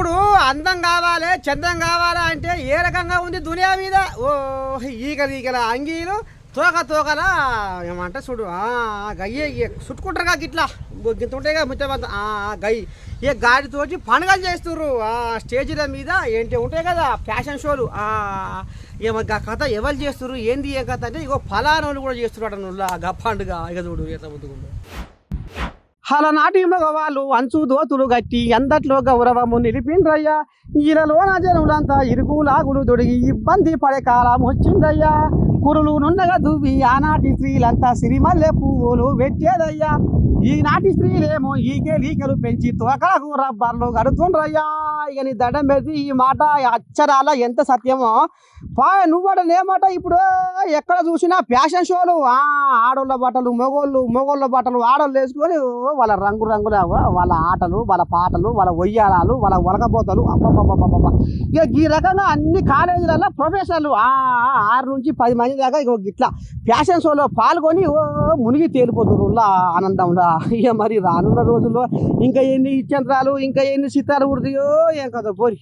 ఇప్పుడు అందం కావాలి చందం కావాలా అంటే ఏ రకంగా ఉంది దునియా మీద? ఓ ఈగలు ఈగల అంగీలు తోక తోకల ఏమంటే చూడు. గయ్యే చుట్టుకుంటారు కాక ఇట్లా గింత ఉంటాయిగా ముచ్చమంత గై ఏ గాడితోటి పండుగలు చేస్తుర్రు. ఆ స్టేజీల మీద ఏంటి ఉంటాయి కదా ఫ్యాషన్ షోలు. ఏమో కథ ఎవరు చేస్తుర్రు? ఏంది ఏ కథ అంటే ఇగో ఫలానోళ్ళు కూడా చేస్తున్నారు అట గా పండుగ. ఇక చూడు ఎంత ముద్దుకుందో అలనాటి మగవాళ్ళు అంచు దోతులు గట్టి అందట్లో గౌరవము నిలిపిండ్రయ్యా. ఈలలోన జనులంతా ఇరుకు లాగులు దొడిగి ఇబ్బంది పడే కాలం వచ్చిందయ్యా. కురులు నుండగా దువ్వి ఆనాటి స్త్రీలంతా సిరిమల్లె పువ్వులు పెట్టేదయ్యా ఈనాటి స్త్రీలేమో ఈకే లీకలు పెంచి తోకలకు రబ్బర్లు కడుతుండ్రయ్యా. ఇక నీ దండం పెడితే ఈ మాట అచ్చరాల ఎంత సత్యమో? పా నువ్వడనే మాట ఇప్పుడు ఎక్కడ చూసినా ఫ్యాషన్ షోలు. ఆ ఆడోళ్ళ బట్టలు మొగోళ్ళు మొగోళ్ళ బట్టలు ఆడోళ్ళు వేసుకొని ఓ వాళ్ళ రంగు రంగుల వాళ్ళ ఆటలు వాళ్ళ పాటలు వాళ్ళ ఒయ్యాలాలు వాళ్ళ ఒలకపోతలు అబ్బబ్బబ్బబ్బ ఇక ఈ రకంగా అన్ని కాలేజీలలో ప్రొఫెసర్లు ఆ, ఆరు నుంచి పది మంది దాకా ఇక ఇట్లా ఫ్యాషన్ షోలో పాల్గొని ఓ మునిగి తేలిపోతున్నారు. ఆనందంలా. ఇక మరి రానున్న రోజుల్లో ఇంకా ఎన్ని ఇచ్చంత్రాలు ఇంకా ఎన్ని చిత్రాలు ఉడతాయో ఏం కదా పోరి